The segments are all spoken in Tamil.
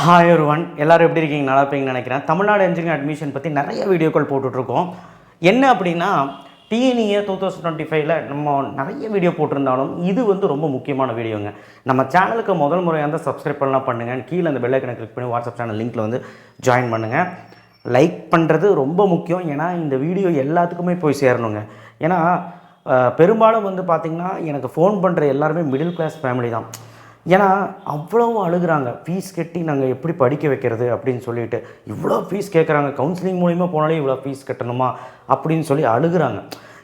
ஹாய் ஒரு ஒன் எல்லோரும் எப்படி இருக்கீங்க? நல்லா இருப்பீங்கன்னு நினைக்கிறேன். தமிழ்நாடு இன்ஜினியரிங் அட்மிஷன் பற்றி நிறைய வீடியோக்கள் போட்டுட்ருக்கோம். என்ன அப்படின்னா டிஎன்இஏ டூ தௌசண்ட் டுவெண்ட்டி ஃபைவ்ல நம்ம நிறைய வீடியோ போட்டிருந்தாலும் இது வந்து ரொம்ப முக்கியமான வீடியோங்க. நம்ம சேனலுக்கு முதல் முறையாக இருந்தால் சப்ஸ்கிரைப் பண்ணலாம் பண்ணுங்கள் கீழே அந்த பெல்லைக்கனை கிளிக் பண்ணி வாட்ஸ்அப் சேனல் லிங்க்கில் வந்து ஜாயின் பண்ணுங்கள் லைக் பண்ணுறது ரொம்ப முக்கியம். ஏன்னா இந்த வீடியோ எல்லாத்துக்குமே போய் சேரணுங்க. ஏன்னா பெரும்பாலும் வந்து பார்த்திங்கன்னா எனக்கு ஃபோன் பண்ணுற எல்லாருமே மிடில் கிளாஸ் ஃபேமிலி தான். ஏன்னா அவ்வளோ அழுகுறாங்க. ஃபீஸ் கட்டி நாங்கள் எப்படி படிக்க வைக்கிறது அப்படின்னு சொல்லிட்டு இவ்வளோ ஃபீஸ் கேட்குறாங்க கவுன்சிலிங் மூலிமா போனாலே இவ்வளோ ஃபீஸ் கட்டணுமா? அப்படின்னு சொல்லி அழுகிறாங்க.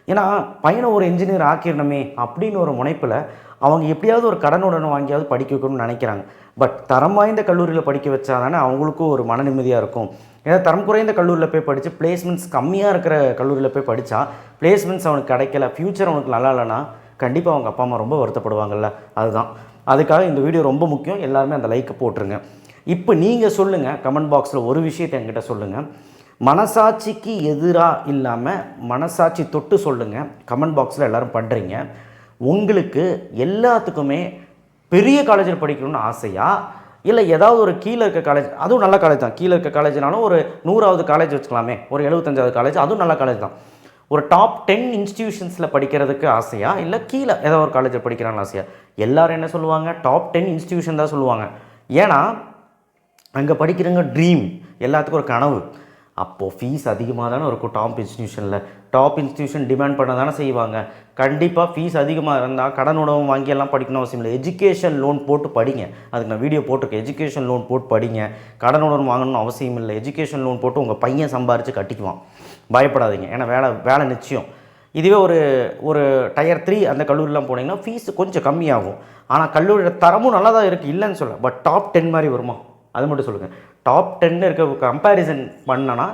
ஏன்னா பையனை ஒரு இன்ஜினியர் ஆக்கிடணுமே அப்படின்னு ஒரு முனைப்பில் அவங்க எப்படியாவது ஒரு கடனுடன் வாங்கியாவது படிக்க வைக்கணும்னு நினைக்கிறாங்க. பட் தரம் வாய்ந்த கல்லூரியில் படிக்க வச்சா தானே அவங்களுக்கும் ஒரு மன நிம்மதியாக இருக்கும். ஏன்னா தரம் குறைந்த கல்லூரியில் போய் படித்து பிளேஸ்மெண்ட்ஸ் கம்மியாக இருக்கிற கல்லூரியில் போய் படித்தா பிளேஸ்மெண்ட்ஸ் அவனுக்கு கிடைக்கல ஃப்யூச்சர் அவனுக்கு நல்லா இல்லைன்னா கண்டிப்பாக அவங்க அப்பா அம்மா ரொம்ப வருத்தப்படுவாங்கல்ல. அதுதான். அதுக்காக இந்த வீடியோ ரொம்ப முக்கியம். எல்லாருமே அந்த லைக்கை போட்டுருங்க. இப்போ நீங்கள் சொல்லுங்கள் கமெண்ட் பாக்ஸில் ஒரு விஷயத்தை என்கிட்ட சொல்லுங்கள் மனசாட்சிக்கு எதிராக இல்லாமல் மனசாட்சி தொட்டு சொல்லுங்கள் கமெண்ட் பாக்ஸில் எல்லோரும் பண்ணுறீங்க உங்களுக்கு எல்லாத்துக்குமே பெரிய காலேஜில் படிக்கணும்னு ஆசையா? இல்லை ஏதாவது ஒரு கீழே இருக்க காலேஜ் அதுவும் நல்ல காலேஜ் தான். கீழே இருக்க காலேஜ்னாலும் ஒரு நூறாவது காலேஜ் வச்சுக்கலாமே. ஒரு எழுபத்தஞ்சாவது காலேஜ் அதுவும் நல்ல காலேஜ் தான். ஒரு டாப் டென் இன்ஸ்டிடியூஷன்ஸில் படிக்கிறதுக்கு ஆசையா? இல்லை கீழே ஏதோ ஒரு காலேஜில் படிக்கிறான்னு ஆசையா? எல்லாரும் என்ன சொல்லுவாங்க? டாப் டென் இன்ஸ்டிடியூஷன் தான் சொல்லுவாங்க. ஏன்னா அங்கே படிக்கிறவங்க ட்ரீம் எல்லாத்துக்கும் ஒரு கனவு. அப்போது ஃபீஸ் அதிகமாக தானே இருக்கும் டாப் இன்ஸ்டியூஷனில் டாப் இன்ஸ்டியூஷன் டிமாண்ட் பண்ண தானே செய்வாங்க. கண்டிப்பாக ஃபீஸ் அதிகமாக இருந்தால் கடன் உணவு வாங்கி எல்லாம் படிக்கணும் அவசியம் இல்லை. எஜுகேஷன் லோன் போட்டு படிங்க. அதுக்கு நான் வீடியோ போட்டிருக்கேன். எஜுகேஷன் லோன் போட்டு படிங்க. கடன் உணவு வாங்கணும்னு அவசியம் இல்லை. எஜுகேஷன் லோன் போட்டு உங்கள் பையன் சம்பாரித்து கட்டிக்குவான். பயப்படாதீங்க. ஏன்னா வேலை வேலை நிச்சயம். இதுவே ஒரு ஒரு டயர் த்ரீ அந்த கல்லூரிலாம் போனீங்கன்னா ஃபீஸ் கொஞ்சம் கம்மியாகும். ஆனால் கல்லூரியோட தரமும் நல்லா தான் இருக்குது இல்லைன்னு சொல்ல பட் டாப் டென் மாதிரி வருமா? அது மட்டும் சொல்லுங்கள் டாப் டென்னு இருக்க கம்பேரிசன் பண்ணனா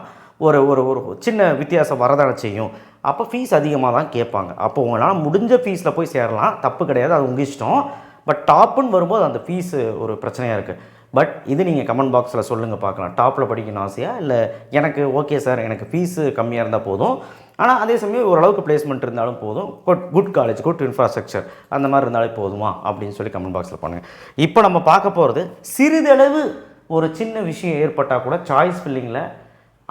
ஒரு ஒரு ஒரு சின்ன வித்தியாசம் வரதான செய்யும். அப்போ ஃபீஸ் அதிகமாக தான் கேட்பாங்க. அப்போ உங்களால் முடிஞ்ச ஃபீஸில் போய் சேரலாம். தப்பு கிடையாது அது உங்கள் இஷ்டம். பட் டாப்புன்னு வரும்போது அந்த ஃபீஸு ஒரு பிரச்சனையாக இருக்குது பட் இது நீங்கள் கமெண்ட் பாக்ஸில் சொல்லுங்கள் பார்க்கலாம். டாப்பில் படிக்கணும் ஆசையாக இல்லை எனக்கு ஓகே சார் எனக்கு ஃபீஸு கம்மியாக இருந்தால் போதும். ஆனால் அதே சமயம் ஓரளவுக்கு பிளேஸ்மெண்ட் இருந்தாலும் போதும். Good good college good infrastructure அந்த மாதிரி இருந்தாலே போதுமா? அப்படின்னு சொல்லி கமெண்ட் பாக்ஸில் பண்ணுங்கள் இப்போ நம்ம பார்க்க போகிறது சிறிதளவு ஒரு சின்ன விஷயம் ஏற்பட்டால் கூட சாய்ஸ் ஃபில்லிங்கில்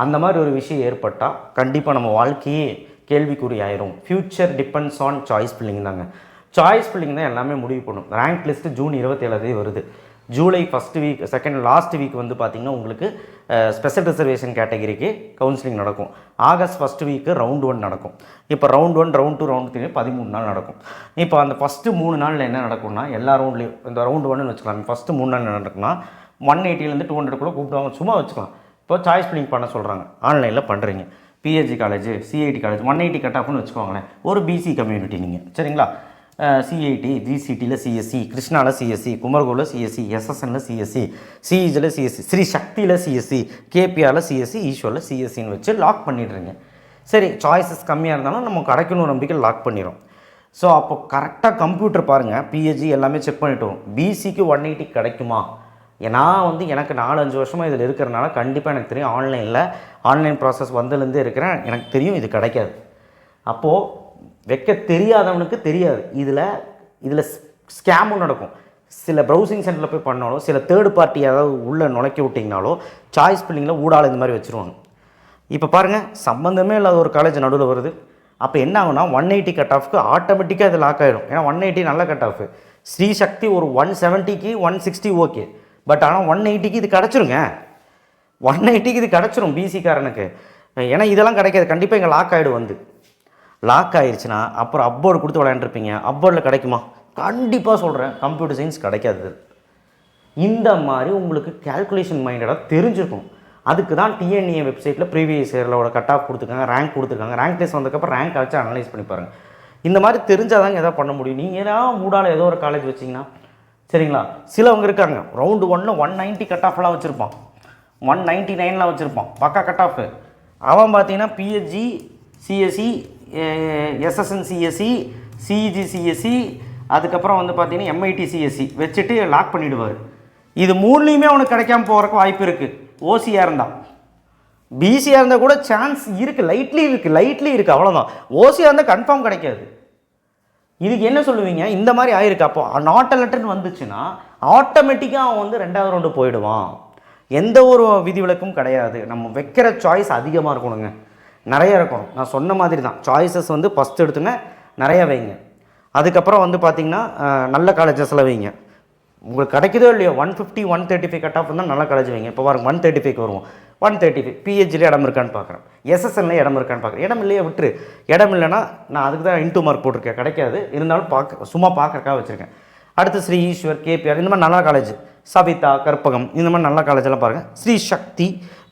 அந்த மாதிரி ஒரு விஷயம் ஏற்பட்டால் கண்டிப்பாக நம்ம வாழ்க்கையே கேள்விக்குறி ஆயிரும். Future depends on choice filling தாங்க. சாய்ஸ் ஃபில்லிங் தான் எல்லாமே முடிவு பண்ணும். ரேங்க் லிஸ்ட்டு ஜூன் இருபத்தேழதே வருது. July first week second last week வந்து பார்த்திங்கன்னா உங்களுக்கு ஸ்பெஷல் ரிசர்வேஷன் கேட்டகரிக்கு கவுன்சிலிங் நடக்கும். August first week round one நடக்கும். இப்போ round one round two round three பதிமூணு நாள் நடக்கும். இப்போ அந்த ஃபஸ்ட்டு மூணு நாளில் என்ன நடக்கும்னா எல்லா ரவுண்ட்லேயும் இந்த ரவுண்ட் ஒன்னு வச்சுக்கலாம். ஃபஸ்ட்டு மூணு நாள் என்ன நடக்கும்னா ஒன் எயிட்டிலேருந்து டூ ஹண்ட்ரட் கூட கூப்பிடுவாங்க. சும்மா வச்சுக்கலாம். இப்போ சாய்ஸ் ஃபில்லிங் பண்ண சொல்கிறாங்க ஆன்லைனில் பண்ணுறீங்க PSG college CIT college one eighty cut ஆஃப்னு வச்சுக்கோங்களேன். ஒரு பிசி கம்யூனிட்டி நீங்கள் சரிங்களா? சிஐடி ஜிசிடியில் சிஎஸ்சி கிருஷ்ணாவில் சிஎஸ்சி குமரகோவில் சிஎஸ்சி எஸ்எஸ்எனில் சிஎஸ்சி சிஇஜில் சிஎஸ்சி ஸ்ரீ சக்தியில் சிஎஸ்சி கேபிஆரில் சிஎஸ்சி ஈஸ்வரில் சிஎஸ்சின்னு வச்சு லாக் பண்ணிடுறீங்க. சரி சாய்ஸஸ் கம்மியாக இருந்தாலும் நம்ம கிடைக்கணும் நம்பிக்கை லாக் பண்ணிடும் ஸோ அப்போ கரெக்டாக கம்ப்யூட்டர் பாருங்கள் பிஹெச்சி எல்லாமே செக் பண்ணிட்டு வரும். பிசிக்கு ஒன் எயிட்டி கிடைக்குமா? நான் வந்து எனக்கு நாலு அஞ்சு வருஷமாக இதில் இருக்கிறனால கண்டிப்பாக எனக்கு தெரியும் ஆன்லைனில் ஆன்லைன் ப்ராசஸ் வந்ததுலேருந்தே இருக்கிறேன் எனக்கு தெரியும் இது கிடைக்காது. அப்போது வைக்க தெரியாதவனுக்கு தெரியாது. இதில் இதில் ஸ்கேமும் நடக்கும். சில ப்ரௌசிங் சென்டரில் போய் பண்ணாலோ சில தேர்ட் பார்ட்டி ஏதாவது உள்ளே நுழைக்க விட்டிங்கனாலோ சாய்ஸ் பில்லிங்கில் ஊடால இந்த மாதிரி வச்சுருவாங்க. இப்போ பாருங்கள் சம்மந்தமே இல்லாத ஒரு காலேஜ் நடுவில் வருது. அப்போ என்ன ஆகுனா ஒன் எயிட்டி கட் ஆஃப்க்கு ஆட்டோமேட்டிக்காக இது லாக் ஆகிடும் ஏன்னா ஒன் எயிட்டி நல்ல கட் ஆஃப் ஸ்ரீ சக்தி ஒரு ஒன் செவன்ட்டிக்கு ஒன் சிக்ஸ்டி ஓகே பட் ஆனால் ஒன் எயிட்டிக்கு இது கிடச்சிருங்க. ஒன் எயிட்டிக்கு இது கிடச்சிரும் பிசிக்காரனுக்கு ஏன்னா இதெல்லாம் கிடைக்காது. கண்டிப்பாக இங்கே லாக் ஆகிடும் வந்து. லாக் ஆயிடுச்சுன்னா அப்புறம் அப்போர்டு கொடுத்து விளையாண்டுருப்பீங்க. அப்போர்டில் கிடைக்குமா? கண்டிப்பாக சொல்கிறேன் கம்ப்யூட்டர் சயின்ஸ் கிடைக்காது இந்த மாதிரி உங்களுக்கு கால்குலேஷன் மைண்டடாக தெரிஞ்சிருக்கும் அதுக்கு தான் டிஎன்ஏ வெப்சைட்டில் ப்ரீவியஸ் இயரில் கட் ஆஃப் கொடுத்துருக்காங்க ரேங்க் கொடுத்துருக்காங்க. ரேங்க் டெஸ்ட் வந்ததுக்கப்புறம் ரேங்க் வச்சு அனலைஸ் பண்ணி பாருங்கள் இந்த மாதிரி தெரிஞ்சால் தாங்க எதாவது பண்ண முடியும். நீங்கள் ஏதாவது மூடால ஏதோ ஒரு காலேஜ் வச்சிங்கன்னா சரிங்களா? சிலவங்க இருக்காங்க. ரவுண்டு ஒன்னில் ஒன் நைன்ட்டி கட் ஆஃப்லாம் வச்சுருப்பான். ஒன் நைன்ட்டி நைன்லாம் வச்சுருப்பான். பக்கா கட் ஆஃப் அவன் பார்த்தீங்கன்னா PSG CSE SSN CSE CEG CSE அதுக்கப்புறம் வந்து பார்த்தீங்கன்னா எம்ஐடி சிஎஸ்சி வச்சுட்டு லாக் பண்ணிவிடுவார் இது மூணுலேயுமே அவனுக்கு கிடைக்காம போகிறக்கு வாய்ப்பு இருக்குது ஓசியாக இருந்தால் பிசியாக இருந்தால் கூட சான்ஸ் இருக்குது லைட்லி இருக்குது லைட்லி இருக்குது அவ்வளோதான் ஓசியாக இருந்தால் கன்ஃபார்ம் கிடைக்காது. இதுக்கு என்ன சொல்லுவீங்க? இந்த மாதிரி ஆயிருக்கு. அப்போ நாட் அலர்ட்னு வந்துச்சுன்னா ஆட்டோமேட்டிக்காக அவன் வந்து ரெண்டாவது ரவுண்டு போயிடுவான். எந்த ஒரு விதிவிலக்கும் கிடையாது. நம்ம வைக்கிற சாய்ஸ் அதிகமாக இருக்கணுங்க. நிறைய இருக்கும். நான் சொன்ன மாதிரி தான் சாய்ஸஸ் வந்து ஃபஸ்ட் எடுத்துங்க நிறைய வைங்க. அதுக்கப்புறம் வந்து பார்த்திங்கன்னா நல்ல காலேஜஸில் வைங்க. உங்களுக்கு கிடைக்குதோ இல்லையோ one fifty one thirty five cut off இருந்தால் நல்ல காலேஜ் வைங்க. இப்போ பாருங்க ஒன் தேர்ட்டி ஃபைவ் வருவோம். ஒன் தேர்ட்டி ஃபைவ் பிஹெச்டியில் இடம் இருக்கான்னு பார்க்குறேன் எஸ்எஸ்எல்ல இடம் இருக்கான்னு பார்க்குறேன் இடம் இல்லையே விட்டுரு. இடம் இல்லைன்னா நான் அதுக்கு தான் இன்டூ மார்க் போட்டிருக்கேன். கிடைக்காது. இருந்தாலும் பார்க்க சும்மா பார்க்குறக்காக வச்சுருக்கேன். அடுத்து ஸ்ரீ ஈஸ்வர் கேபிஆர் இந்த மாதிரி நல்ல காலேஜ் சவிதா கற்பகம் இந்த மாதிரி நல்ல காலேஜெல்லாம் பாருங்கள் ஸ்ரீ சக்தி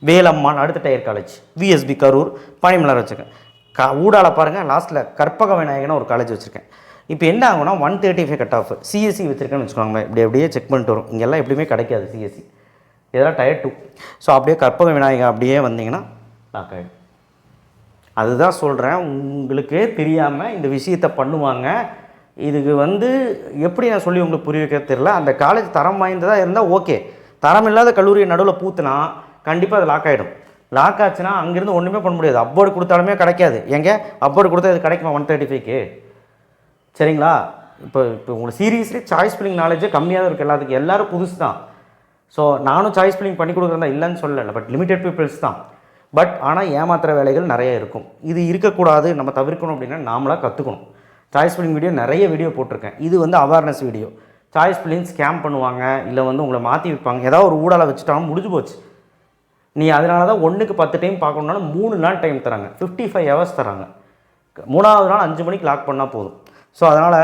வேலம்மான் அடுத்த tier college VSB Karur Panimalar வச்சுருக்கேன். க ஊடால பாருங்கள் லாஸ்ட்டில் கற்பக விநாயகன்னு ஒரு காலேஜ் வச்சுருக்கேன். இப்போ என்ன ஆகும்னா one thirty five cut off CSE வச்சுருக்கேன்னு வச்சுக்கோங்களேன். இப்படி அப்படியே செக் பண்ணிட்டு வரும். இங்கெல்லாம் எப்படியுமே கிடைக்காது சிஎஸ்சி இதெல்லாம் டயர் டூ ஸோ அப்படியே கற்பக விநாயகர் அப்படியே வந்தீங்கன்னா லாக் ஆகிடும் அதுதான் சொல்கிறேன் உங்களுக்கே தெரியாமல் இந்த விஷயத்தை பண்ணுவாங்க. இதுக்கு வந்து எப்படி நான் சொல்லி உங்களுக்கு புரிய வைக்க தெரியல. அந்த காலேஜ் தரம் வாய்ந்ததாக இருந்தால் ஓகே தரம் இல்லாத கல்லூரியை நடுவில் பூத்துனா கண்டிப்பாக அது லாக் ஆகிடும் லாக் ஆச்சுன்னா அங்கேருந்து ஒன்றுமே பண்ண முடியாது. அப்போர்டு கொடுத்தாலுமே கிடைக்காது. எங்க அப்போர்டு கொடுத்தா இது கிடைக்குமா? ஒன் தேர்ட்டி ஃபைவ்க்கு சரிங்களா? இப்போ இப்போ உங்களுக்கு சீரியஸ்லி சாய்ஸ் பில்லிங் நாலேஜே கம்மியாக தான் இருக்குது எல்லாத்துக்கும். எல்லாரும் புதுசு தான். ஸோ நானும் சாய்ஸ் பில்லிங் பண்ணி கொடுக்குறதா இல்லைன்னு சொல்லலை. பட் லிமிடெட் பீப்புள்ஸ் தான். பட் ஆனால் ஏமாத்துற வேலைகள் நிறைய இருக்கும். இது இருக்கக்கூடாது. நம்ம தவிர்க்கணும் அப்படின்னா நாமளாக கற்றுக்கணும் சாய்ஸ் ஃபில்லிங் வீடியோ நிறைய வீடியோ போட்டிருக்கேன். இது வந்து awareness video choice filling scam பண்ணுவாங்க இல்லை வந்து உங்களை மாற்றி வைப்பாங்க ஏதாவது ஒரு ஊடால வச்சுட்டாலும் முடிஞ்சு போச்சு. நீ அதனால தான் ஒன்றுக்கு பத்து டைம் பார்க்கணுன்னாலும் மூணு நாள் டைம் தராங்க. ஃபிஃப்டி ஃபைவ் ஹவர்ஸ் தராங்க. மூணாவது நாள் அஞ்சு மணிக்கு லாக் பண்ணால் போதும். ஸோ அதனால்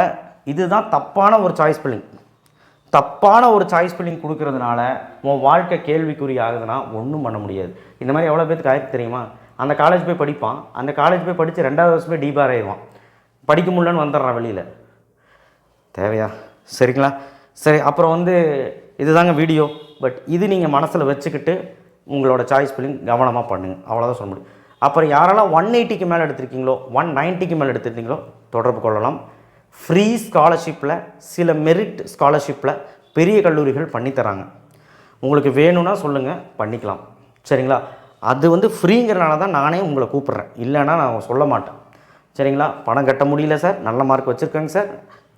இதுதான் தப்பான ஒரு சாய்ஸ் பில்லிங் தப்பான ஒரு சாய்ஸ் பில்லிங் கொடுக்கறதுனால உன் வாழ்க்கை கேள்விக்குறி ஆகுதுன்னா ஒன்றும் பண்ண முடியாது. இந்த மாதிரி எவ்வளோ பேருக்கு ஆயிருக்கு தெரியுமா? அந்த காலேஜ் போய் படிப்பான். அந்த காலேஜ் போய் படித்து ரெண்டாவது வருஷமே டீபார் ஆயிடுவான். படிக்க முடியலன்னு வந்துடுறான் வெளியில். தேவையா? சரிங்களா? சரி அப்புறம் வந்து இதுதாங்க வீடியோ. பட் இது நீங்கள் மனசில் வச்சுக்கிட்டு உங்களோட சாய்ஸ் ஃபில்லிங் கவனமாக பண்ணுங்கள் அவ்வளோதான் சொல்ல முடியும். அப்புறம் யாரெல்லாம் ஒன் எயிட்டிக்கு மேலே எடுத்திருக்கீங்களோ ஒன் நைன்ட்டிக்கு மேலே எடுத்திருக்கீங்களோ தொடர்பு கொள்ளலாம். ஃப்ரீ ஸ்காலர்ஷிப்பில் சில மெரிட் ஸ்காலர்ஷிப்பில் பெரிய கல்லூரிகள் பண்ணித்தராங்க உங்களுக்கு வேணும்னா சொல்லுங்கள் பண்ணிக்கலாம். சரிங்களா? அது வந்து ஃப்ரீங்கிறனால தான் நானே உங்களை கூப்பிட்றேன். இல்லைன்னா நான் சொல்ல மாட்டேன். சரிங்களா? பணம் கட்ட முடியல சார். நல்ல மார்க் வச்சுருக்கேங்க சார்.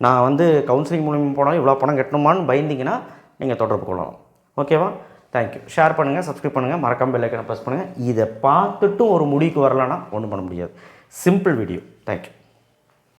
நான் வந்து கவுன்சிலிங் மூலியமாக போனாலும் இவ்வளோ பணம் கட்டணுமான்னு பயந்தீங்கன்னா நீங்கள் தொடர்பு கொள்ளலாம். ஓகேவா தேங்க்யூ ஷேர் பண்ணுங்கள் சப்ஸ்கிரைப் பண்ணுங்கள் மறக்காம பெல் ப்ரெஸ் பண்ணுங்கள் இதை பார்த்துட்டும் ஒரு முடிவுக்கு வரலன்னா ஒன்றும் பண்ண முடியாது. Simple video thank you